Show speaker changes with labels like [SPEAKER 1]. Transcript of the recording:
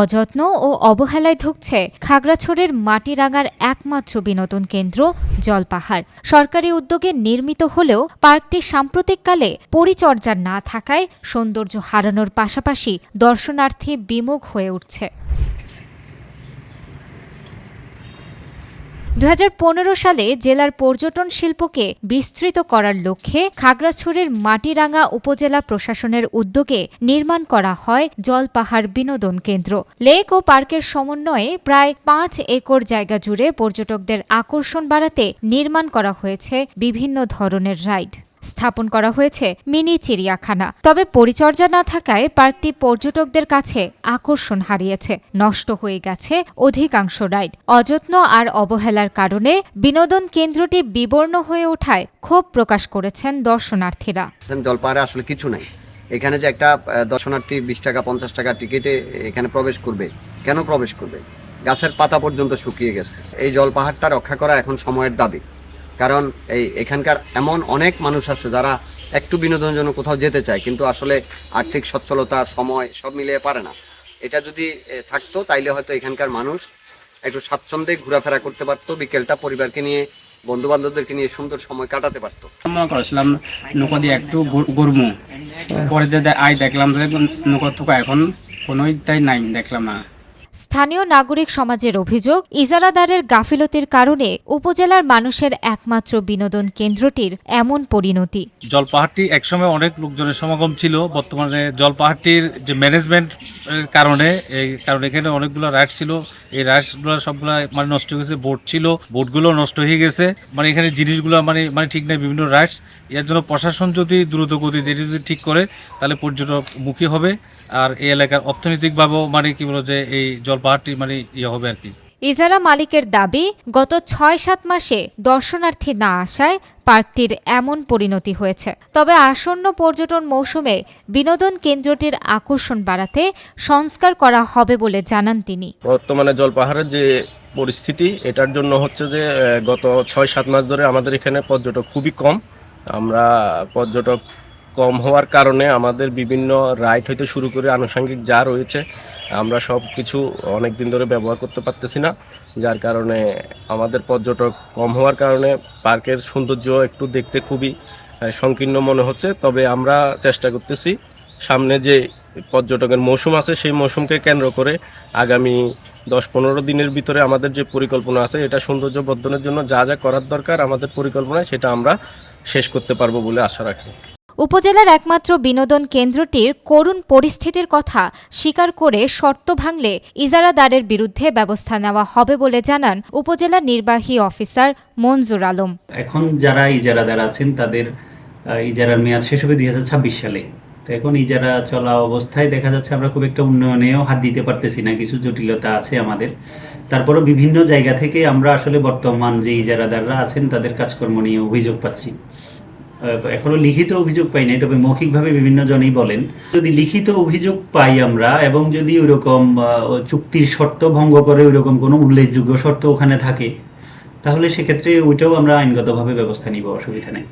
[SPEAKER 1] অযত্ন ও অবহেলায় ধুঁকছে খাগড়াছড়ির মাটিরাঙ্গার একমাত্র বিনোদন কেন্দ্র জলপাহাড়। সরকারি উদ্যোগে নির্মিত হলেও পার্কটি সাম্প্রতিককালে পরিচর্যা না থাকায় সৌন্দর্য হারানোর পাশাপাশি দর্শনার্থী বিমুখ হয়ে উঠছে। দু হাজার পনেরো সালে জেলার পর্যটন শিল্পকে বিস্তৃত করার লক্ষ্যে খাগড়াছড়ির মাটিরাঙ্গা উপজেলা প্রশাসনের উদ্যোগে নির্মাণ করা হয় জলপাহাড় বিনোদন কেন্দ্র। লেক ও পার্কের সমন্বয়ে প্রায় পাঁচ একর জায়গা জুড়ে পর্যটকদের আকর্ষণ বাড়াতে নির্মাণ করা হয়েছে বিভিন্ন ধরনের রাইড। স্থাপন করা হয়েছে মিনি চিড়িয়াখানা। তবে পরিচর্যা না থাকায় পার্কটি পর্যটকদের কাছে আকর্ষণ হারিয়েছে। নষ্ট হয়ে গেছে অধিকাংশ রাইড। অযত্ন আর অবহেলার কারণে বিনোদন কেন্দ্রটি বিবর্ণ হয়ে ওঠায় ক্ষোভ প্রকাশ করেছেন দর্শনার্থীরা।
[SPEAKER 2] জলপাহাড়ে আসলে কিছু নাই। এখানে যে একটা দর্শনার্থী বিশ টাকা, পঞ্চাশ টাকা টিকিটে এখানে প্রবেশ করবে। কেন প্রবেশ করবে? গাছের পাতা পর্যন্ত শুকিয়ে গেছে। এই জলপাহাড়টা রক্ষা করা এখন সময়ের দাবি। কারণ এই এখানকার এমন অনেক মানুষ আছে যারা একটু বিনোদনের জন্য কোথাও যেতে চায়, কিন্তু আসলে আর্থিক সচ্ছলতা, সময় সব মিলিয়ে পারে না। এটা যদি থাকতো, তাইলে হয়তো এখানকার মানুষ একটু স্বাচ্ছন্দ্যে ঘোরাফেরা করতে পারতো, বিকেলটা পরিবারকে নিয়ে বন্ধু বান্ধবদেরকে নিয়ে সুন্দর সময় কাটাতে পারতো।
[SPEAKER 3] করেছিলাম নৌকা দিয়ে একটু ঘুরমু। পরে আই দেখলাম নৌকা টুকা এখন কোনোই তাই নাই, দেখলাম না।
[SPEAKER 1] স্থানীয় নাগরিক সমাজের অভিযোগ, ইজারাদারের গাফিলতির কারণে উপজেলার মানুষের একমাত্র বিনোদন কেন্দ্রটির এমন পরিণতি।
[SPEAKER 4] জলপাহাড়টি একসময় অনেক লোকজনের সমাগম ছিল। বর্তমানে জলপাহাড়টির যে ম্যানেজমেন্ট কারণে, এই কারণে এখানে অনেকগুলো রাইড ছিল। এই রাইডসগুলো সবগুলো মানে নষ্ট হয়ে গেছে বোট ছিল। বোটগুলো নষ্ট হয়ে গেছে। মানে এখানে জিনিসগুলো মানে মানে ঠিক নাই বিভিন্ন রাইডস এর জন্য প্রশাসন যদি দ্রুত গতিতে যদি ঠিক করে, তাহলে পর্যটকমুখী হবে। আর এই এলাকার অর্থনৈতিকভাবেও মানে কি বলো যে এই জলপাহাড়টি মানে ইয়ে হবে আর কি।
[SPEAKER 1] ইজারা মালিকের দাবি গত ছয় সাত মাসে দর্শনার্থী না আসায় পার্কটির এমন পরিণতি হয়েছে। তবে আসন্ন পর্যটন মৌসুমে বিনোদন কেন্দ্রটির আকর্ষণ বাড়াতে সংস্কার করা হবে বলে জানান তিনি।
[SPEAKER 5] বর্তমানে জলপাহাড়ের যে পরিস্থিতি এটার জন্য হচ্ছে যে গত ছয় সাত মাস ধরে আমাদের এখানে পর্যটক খুবই কম। আমরা পর্যটক কম হওয়ার কারণে আমাদের বিভিন্ন রাইড হইতে শুরু করে আনুষঙ্গিক যা রয়েছে, আমরা সব কিছু অনেক দিন ধরে ব্যবহার করতে পারতেছি না। যার কারণে আমাদের পর্যটক কম হওয়ার কারণে পার্কের সৌন্দর্য একটু দেখতে খুবই সংকীর্ণ মনে হচ্ছে। তবে আমরা চেষ্টা করতেছি সামনে যে পর্যটকের মৌসুম আছে, সেই মৌসুমকে কেন্দ্র করে আগামী দশ পনেরো দিনের ভিতরে আমাদের যে পরিকল্পনা আছে, এটা সৌন্দর্য বর্ধনের জন্য যা যা করার দরকার আমাদের পরিকল্পনায়, সেটা আমরা শেষ করতে পারব বলে আশা রাখি।
[SPEAKER 1] উপজেলার একমাত্র বিনোদন কেন্দ্রটির করুণ পরিস্থিতির কথা স্বীকার করে শর্ত ভাঙলে ইজারাদারের বিরুদ্ধে ব্যবস্থা নেওয়া হবে বলে জানান উপজেলা নির্বাহী অফিসার মঞ্জুর আলম।
[SPEAKER 6] এখন যারা ইজারাদার আছেন, তাদের ইজারার মেয়াদ শেষ হবে দুই হাজার ছাব্বিশ সালে। তো এখন ইজারা চলা অবস্থায় দেখা যাচ্ছে আমরা খুব একটা উন্নয়নেও হাত দিতে পারতেছি না, কিছু জটিলতা আছে আমাদের। তারপরও বিভিন্ন জায়গা থেকে আমরা আসলে বর্তমান যে ইজারাদাররা আছেন, তাদের কাজকর্ম নিয়ে অভিযোগ পাচ্ছি। এখনও লিখিত অভিযোগ পাই নাই, তবে মৌখিকভাবে বিভিন্ন জনই বলেন। যদি লিখিত অভিযোগ পাই আমরা এবং যদি ওইরকম চুক্তির শর্ত ভঙ্গ করে ওইরকম কোনো উল্লেখযোগ্য শর্ত ওখানে থাকে, তাহলে সেক্ষেত্রে ওইটাও আমরা আইনগতভাবে ব্যবস্থা নিব, অসুবিধা নেই।